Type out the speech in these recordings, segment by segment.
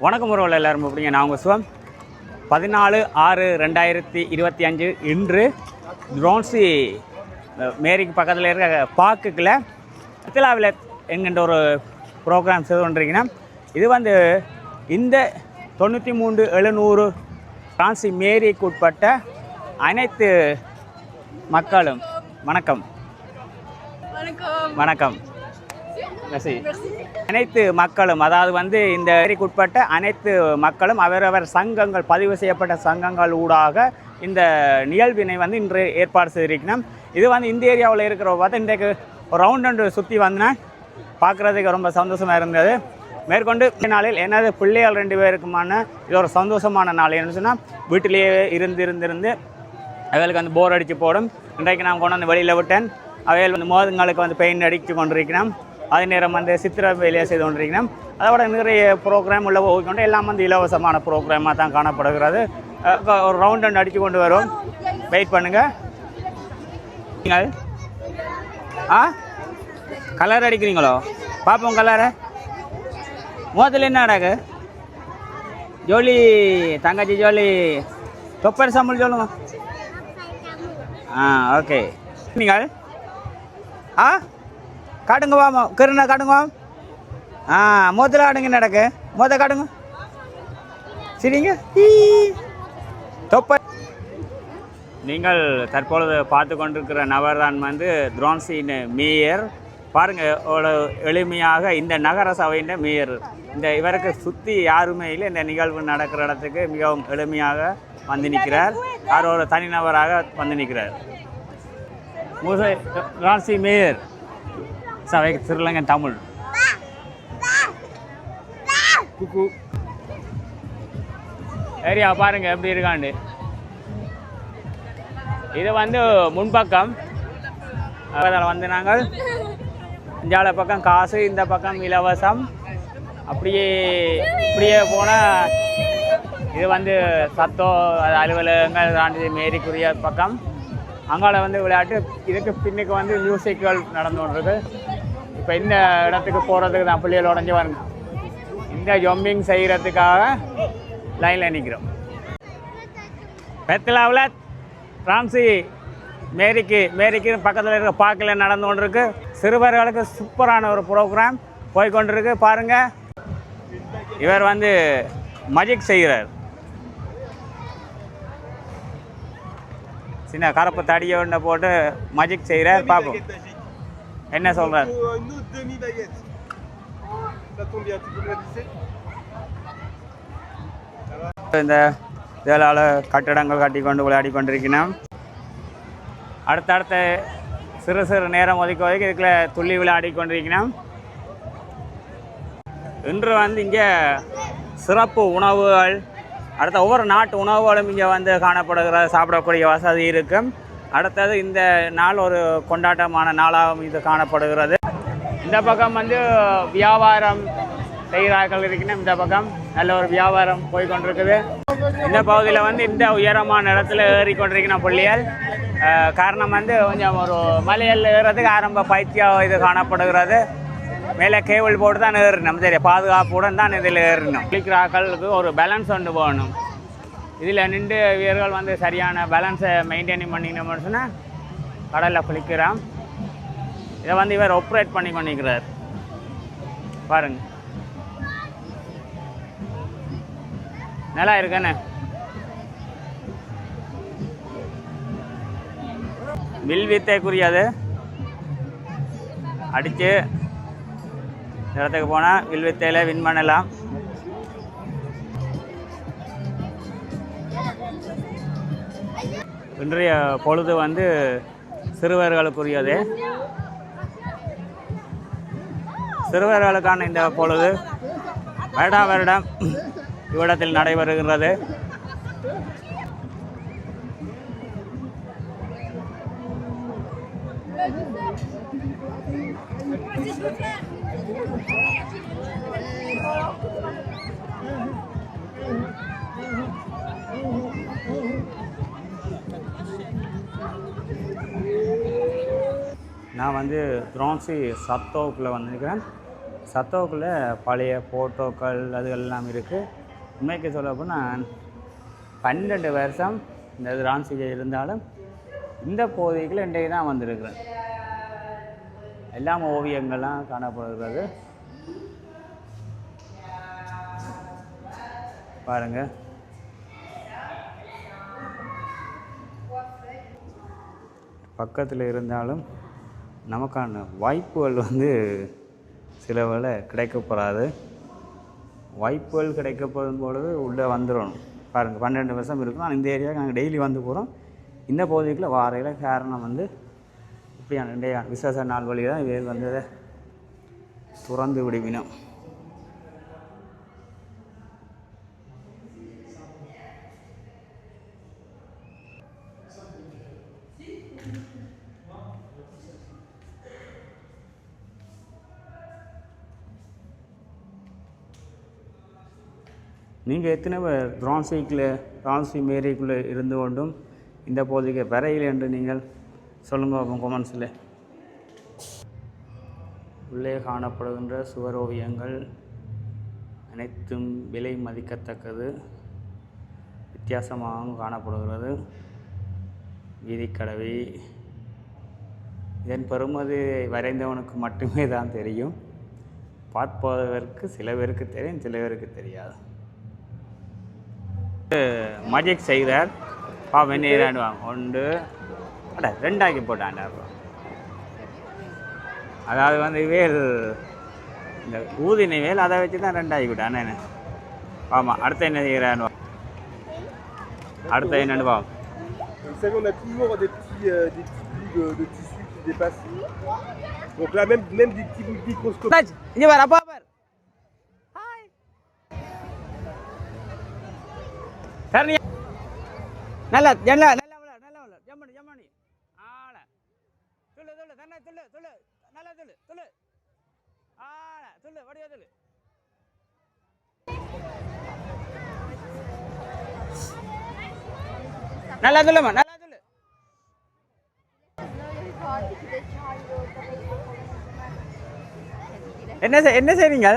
வணக்கம் உறவுகள் எல்லாரும் எப்படிங்க நான் உங்கள் சிவம் பதினாலு ஆறு ரெண்டாயிரத்தி இருபத்தி அஞ்சு இன்று ட்ரோன்ஸி மேரிக்கு பக்கத்தில் இருக்க பார்க்குக்குள்ள திருவிழாவில் என்கின்ற ஒரு ப்ரோக்ராம் செய்து கொண்டிருக்கீங்கன்னா இது வந்து இந்த தொண்ணூற்றி மூன்று எழுநூறு பிரான்சி மேரிக்கு உட்பட்ட அனைத்து மக்களும் வணக்கம். வணக்கம். வணக்கம் அனைத்து மக்களும் அதாவது வந்து இந்த ஏரிக்குட்பட்ட அனைத்து மக்களும் அவரவர் சங்கங்கள் பதிவு செய்யப்பட்ட சங்கங்கள் ஊடாக இந்த நிகழ்வினை வந்து இன்று ஏற்பாடு செய்திருக்கணும் இது வந்து இந்த ஏரியாவில் இருக்கிற பார்த்தா இன்றைக்கு ரவுண்ட் ரெண்டு சுற்றி வந்தேன். பார்க்குறதுக்கு ரொம்ப சந்தோஷமாக இருந்தது. மேற்கொண்டு நாளில் எனது பிள்ளைகள் ரெண்டு பேருக்குமான இது ஒரு சந்தோஷமான நாள். என்ன சொன்னால் வீட்டிலேயே இருந்து இருந்து இருந்து அவைகளுக்கு வந்து போர் அடித்து போடும். இன்றைக்கு நான் கொண்டு வந்து வெளியில் விட்டேன். அவைகள் வந்து மோதங்களுக்கு வந்து பெயிண்ட் அடித்து கொண்டிருக்கிறோம். அதே நேரம் வந்து சித்திர வேலையை செய்து கொண்டிருக்கிறோம் அதோட நிறைய ப்ரோக்ராம் உள்ள போய்க்கொண்டு எல்லாம் வந்து இலவசமான ப்ரோக்ராமாக தான் காணப்படுகிறது. ஒரு ரவுண்ட் அண்ட் அடித்து கொண்டு வரும். வெயிட் பண்ணுங்கள் நீங்கள்? ஆ? கலர் அடிக்கிறீங்களோ? பார்ப்போம் கலரை மோதல் என்ன அடகு? ஜோலி தங்கச்சி ஜோலி. தொப்பர் சம்பள் சொல்லுங்க. ஆ ஓகே நீங்கள்? ஆ? காட்டுங்க வா கிருணா காட்டுங்க வா. ஆ மொத்தத்தில் ஆடுங்க நடக்கு. மொத்த காட்டுங்க சரிங்க. தொப்ப. நீங்கள் தற்பொழுது பார்த்து கொண்டிருக்கிற நபர்தான் வந்து துரோன்சின் மேயர் பாருங்கள் அவ்வளோ எளிமையாக இந்த நகர சபையின் மேயர் இந்த இவருக்கு சுற்றி யாருமே இல்லை. இந்த நிகழ்வு நடக்கிற இடத்துக்கு மிகவும் எளிமையாக வந்து நிற்கிறார். அவர் ஒரு தனிநபராக வந்து நிற்கிறார். முசை துரான்சி மேயர் சபை திருலங்கன் தமிழ். குக்கு. ஏரியா பாருங்க எப்படி இருக்காண்டு இது வந்து முன்பக்கம். அதில் வந்து நாங்கள் இந்தியாவில் பக்கம் காசு இந்த பக்கம் இலவசம். அப்படியே இப்படியே போனால் இது வந்து சத்தோ அலுவலகங்கள் தாண்டி மேரிக்குரிய பக்கம். அங்கால வந்து விளையாட்டு இதுக்கு பின்னுக்கு வந்து மியூசிக்கல் நடந்து கொண்டிருக்கு. இப்போ இந்த இடத்துக்கு போகிறதுக்கு தான் பிள்ளைகள் உடஞ்சி வருங்க இந்த ஜம்பிங் செய்கிறதுக்காக லைனில் நிற்கிறோம் பெத்தலாவில் பிரான்சி மேரிக்கு மேரிக்கு பக்கத்தில் இருக்க பார்க்கில் நடந்து கொண்டிருக்கு. சிறுவர்களுக்கு சூப்பரான ஒரு ப்ரோக்ராம் போய் கொண்டிருக்கு. பாருங்கள் இவர் வந்து மஜிக் செய்கிறார். சின்ன கருப்பு தடியை ஒன்று போட்டு மஜிக் செய்கிறார். பார்ப்போம் என்ன la glisser இந்த இதனால் கட்டடங்கள் கட்டி கொண்டு விளையாடி கொண்டிருக்கிறோம். அடுத்தடுத்த சிறு சிறு நேரம் ஒதுக்கி ஒதுக்கி இதுக்குள்ள துள்ளி விளையாடி கொண்டிருக்கிறோம். இன்று வந்து இங்கே சிறப்பு உணவுகள் அடுத்த ஒவ்வொரு நாட்டு உணவுகளும் இங்கே வந்து காணப்படுகிற சாப்பிடக்கூடிய வசதி இருக்கும். அடுத்தது இந்த நாள் ஒரு கொண்டாட்டமான நாளாகவும் இது காணப்படுகிறது. இந்த பக்கம் வந்து வியாபாரம் செய்கிறார்கள் இருக்கணும் இந்த பக்கம். நல்ல ஒரு வியாபாரம் போய் கொண்டிருக்குது இந்த பகுதியில் வந்து இந்த உயரமான இடத்துல ஏறிக்கொண்டிருக்கணும் கொண்டிருக்கணும் காரணம் வந்து கொஞ்சம் ஒரு மலையில் ஏறுறதுக்கு ஆரம்ப பயிற்சியாக இது காணப்படுகிறது. மேலே கேபிள் போட்டு தான் ஏறணும். சரி பாதுகாப்புடன் தான் இதில் ஏறணும். குளிக்கிற ஒரு பேலன்ஸ் ஒன்று போகணும் இதில் நின்று வீரர்கள் வந்து சரியான பேலன்ஸை மெயின்டைனிங் பண்ணிக்கணும்னு சொன்னால் கடலில் குளிக்கிறான் இதை வந்து இவர் ஆப்ரேட் பண்ணி கொண்டிருக்கிறார். பாருங்க. நல்லா இருக்கண்ணே. வில் வித்தைக்குரியது அடித்து இடத்துக்கு போனால் வில் வித்தையில் வின் பண்ணலாம். இன்றைய பொழுது வந்து சிறுவர்களுக்குரியது. சிறுவர்களுக்கான இந்த பொழுது வருடா வருடம் இவ்விடத்தில் நடைபெறுகிறது நான் வந்து துரோன்சி சத்தோவுக்குள்ளே வந்திருக்கிறேன். சத்தோக்குள்ளே பழைய ஃபோட்டோக்கள் அது எல்லாம் இருக்குது உண்மைக்கு சொல்ல போனால் பன்னெண்டு வருஷம் இந்த துரான்சியில் இருந்தாலும் இந்த போதைக்குள்ள இன்றைக்கு தான் வந்திருக்கிறேன். எல்லாம் ஓவியங்கள்லாம் காணப்படுகிறது. பாருங்கள் பக்கத்தில் இருந்தாலும் நமக்கான வாய்ப்புகள் வந்து சில வேலை கிடைக்கப்படாது வாய்ப்புகள் கிடைக்கப்படும் பொழுது உள்ளே வந்துடணும் பாருங்கள் பன்னெண்டு வருஷம் இருக்கும். ஆனால் இந்த ஏரியாவுக்கு நாங்கள் டெய்லி வந்து போகிறோம். இந்த பகுதிக்குள்ள வாரையில் காரணம் வந்து இப்படியான விசேஷ நாள் வழி தான் இவையில் வந்து துறந்து விடுவினோம். நீங்கள் எத்தனை பேர் ரான்சிக்கில் மேரிக்குள்ளே இருந்து கொண்டும் இந்த போதைக்கு வரையில் என்று நீங்கள் சொல்லுங்கள் கொமெண்ட்ஸில் உள்ளே காணப்படுகின்ற சுவர் ஓவியங்கள் அனைத்தும் விலை மதிக்கத்தக்கது. வித்தியாசமாகவும் காணப்படுகிறது. வீதிக்கடவை. இதன் பெறுமதி வரைந்தவனுக்கு மட்டுமே தான் தெரியும். பார்ப்பதற்கு சில பேருக்கு தெரியும் சில பேருக்கு தெரியாது. மஜிக் செய்கிறார் பா வெந்நீராண்டு வாங்க ஒன்று அட ரெண்டாக்கி போட்டாண்டா அதாவது வந்து வேல் இந்த ஊதினை வேல் அதை வச்சு தான் ரெண்டாக்கி விட்டான் என்ன ஆமாம் அடுத்த என்ன செய்கிறான்னு அடுத்த என்னன்னு வா Vous savez, on a toujours des petits, euh, des petits bouts de, de tissu qui dépassent. Donc là, même, même des petits bouts microscopiques. நல்லா நல்லா நல்லா விளையாடு நல்லா விளையாடு ஜம்மணி ஜம்மணி ஆள. துள்ளு துள்ளு தன்னை துள்ளு துள்ளு நல்லா துள்ளு துள்ளு ஆள. துள்ளு வடிவ துள்ளு நல்லா துள்ளுமா நல்லா துள்ளு என்ன என்ன செய்றீங்க?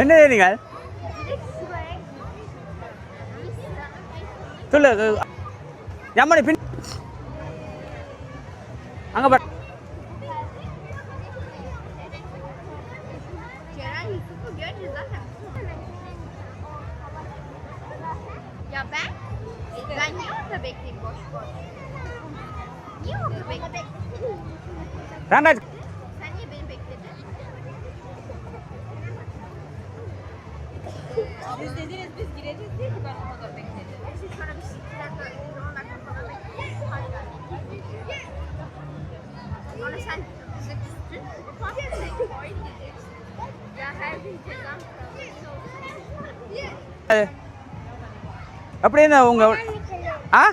என்ன செய்றீங்க? சொல்லு ஜம்மணி பின் அங்க பாரு Ceren Yusuf'u göreceğiz zaten. Ya ben? Ben niye orada bekleyeyim boş boş? Niye orada bekleyeyim? ராண்டாஜ் Sen sen எப்படி இருந்தா உங்க ஆ?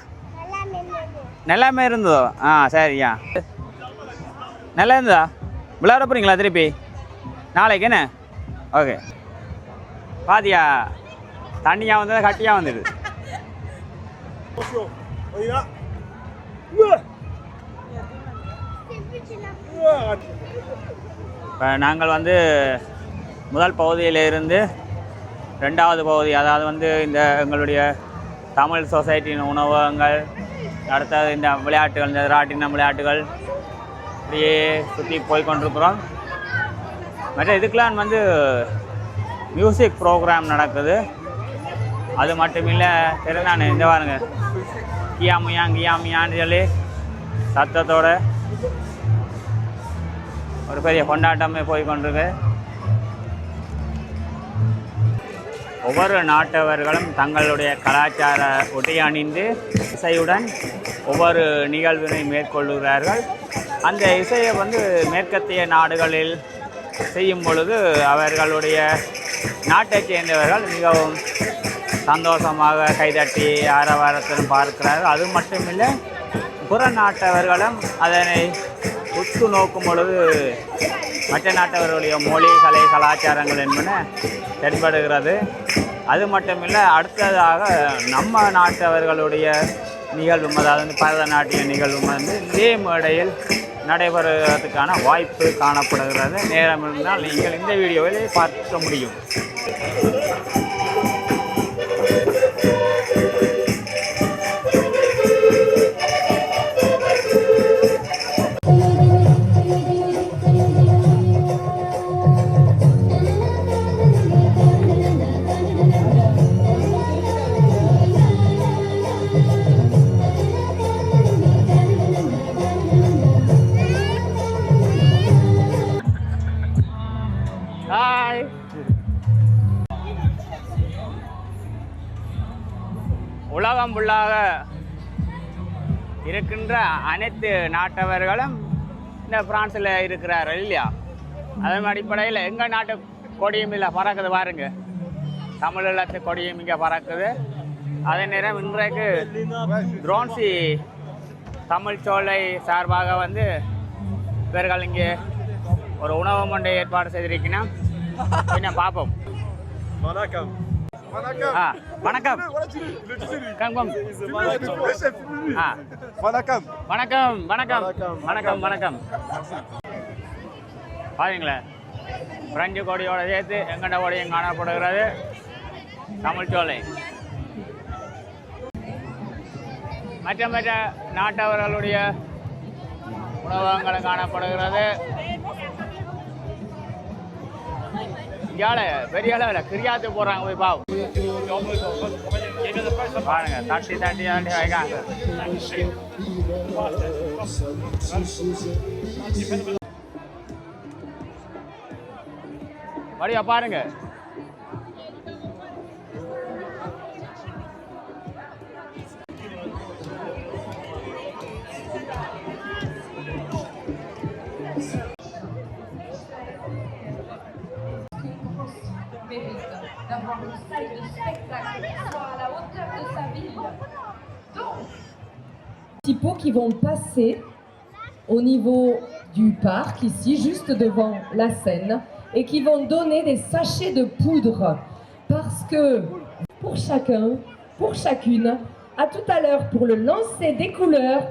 நல்லாமே இருந்ததோ? ஆ சரியா. நல்லா இருந்ததா? விளையாட போறீங்களா திருப்பி? நாளைக்கு என்ன? ஓகே. பாதியா தண்ணியாக வந்தது கட்டியாக வந்துடுது இப்போ நாங்கள் வந்து முதல் பகுதியிலிருந்து ரெண்டாவது பகுதி அதாவது வந்து இந்த எங்களுடைய தமிழ் சொசைட்டியின் உணவகங்கள் அடுத்தது இந்த விளையாட்டுகள் இந்த ராட்டினம் விளையாட்டுகள் இப்படியே சுற்றி போய் கொண்டிருக்கிறோம். மற்ற இதுக்கெலாம் வந்து மியூசிக் ப்ரோக்ராம் நடக்குது. அது மட்டும் இல்லை சரி நான் இந்த பாருங்க கியாமியா கியாமியான்னு சொல்லி சத்தத்தோடு ஒரு பெரிய கொண்டாட்டமே போய் கொண்டிருக்கு. ஒவ்வொரு நாட்டவர்களும் தங்களுடைய கலாச்சார உடை அணிந்து இசையுடன் ஒவ்வொரு நிகழ்வினை மேற்கொள்கிறார்கள். அந்த இசையை வந்து மேற்கத்திய நாடுகளில் செய்யும் பொழுது அவர்களுடைய நாட்டைச் சேர்ந்தவர்கள் மிகவும் சந்தோஷமாக கைதட்டி ஆரவாரத்துடன் பார்க்கிறார்கள். அது மட்டுமில்லை புற நாட்டவர்களும் அதனை உற்று நோக்கும் பொழுது மற்ற நாட்டவர்களுடைய மொழி கலை கலாச்சாரங்கள் என்பன தென்படுகிறது. அது மட்டுமில்லை அடுத்ததாக நம்ம நாட்டவர்களுடைய நிகழ்வும் அதாவது வந்து பரதநாட்டிய நிகழ்வும் வந்து இதே மேடையில் நடைபெறுவதற்கான வாய்ப்பு காணப்படுகிறது. நேரம் இருந்தால் நீங்கள் இந்த வீடியோவில் பார்க்க முடியும். இருக்கின்ற அனைத்து நாட்டவர்களும் இந்த பிரான்ஸில் இருக்கிறார்கள் இல்லையா? அதன் அடிப்படையில் எங்கள் நாட்டு கொடியும் இல்லை பறக்குது பாருங்க. தமிழீழத்து கொடியும் இங்கே பறக்குது. அதே நேரம் இன்றைக்கு துரோன்சி தமிழ் சோலை சார்பாக வந்து இவர்கள் இங்கே ஒரு உணவு மண்டை ஏற்பாடு செய்திருக்கணும் என்ன பார்ப்போம். Manakam. ஆ. வணக்கம். கம் கம். ஆ. Manakam. வணக்கம் வணக்கம். வணக்கம். வணக்கம் வணக்கம். பாருங்களேன் பிரெஞ்சு கொடியோட சேர்த்து எங்கண்ட கொடியும் காணப்படுகிறது? தமிழ்ச்சோலை மற்ற மற்ற நாட்டவர்களுடைய உணவகங்களும் காணப்படுகிறது. இயால பெரிய அளவில் கிரியாத்து போடுறாங்க போய் பாவம். பாருங்க தட்டி தட்டி தட்டி வைக்காங்க. வழியா பாருங்க. D'avoir de spectacle qui soit à la hauteur de sa ville. Donc, qui vont passer au niveau du parc, ici, juste devant la scène, et qui vont donner des sachets de poudre. Parce que pour chacun, pour chacune, à tout à l'heure pour le lancer des couleurs,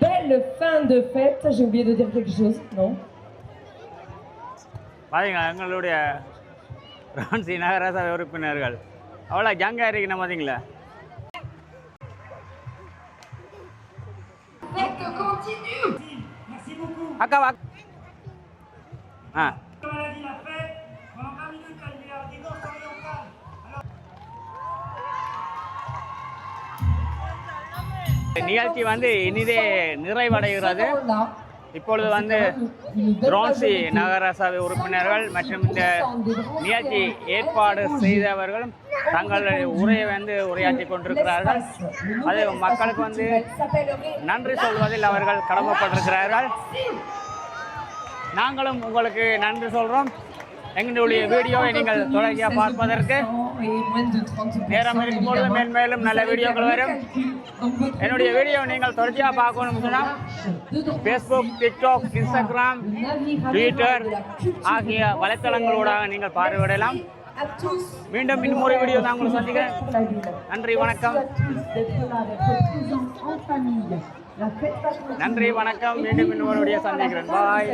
belle fin de fête. J'ai oublié de dire quelque chose, non? ரான்சி எங்களுடைய உறுப்பினர்கள். அவ்வளோ ஜங்கா இருக்கணும் பார்த்தீங்களா அக்கா வா. ஆ. நிகழ்ச்சி வந்து இனிதே நிறைவடைகிறது. இப்பொழுது வந்து ரோன்சி நகர துரோன்சி நகரசபை உறுப்பினர்கள் மற்றும் இந்த நிகழ்ச்சி ஏற்பாடு செய்தவர்களும் தங்களுடைய உரையை வந்து உரையாற்றி கொண்டிருக்கிறார்கள். அது மக்களுக்கு வந்து நன்றி சொல்வதில் அவர்கள் கடமைப்பட்டிருக்கிறார்கள். நாங்களும் உங்களுக்கு நன்றி சொல்கிறோம் எங்களுடைய வீடியோவை நீங்கள் தொடர்ச்சியாக பார்ப்பதற்கு நேரம் இருக்கும்பொழுது மேன்மேலும் நல்ல வீடியோக்கள் வரும். என்னுடைய வீடியோ நீங்கள் தொடர்ச்சியாக பார்க்கணும்னு சொன்னால் ஃபேஸ்புக் டிக்டாக் இன்ஸ்டாகிராம் ட்விட்டர் ஆகிய வலைத்தளங்களூடாக நீங்கள் பார்வையிடலாம். மீண்டும் இன்னும் ஒரு வீடியோ நான் உங்களை சந்திக்கிறேன். நன்றி வணக்கம். நன்றி வணக்கம். மீண்டும் இன்னும் ஒரு வீடியோ சந்திக்கிறேன். பாய்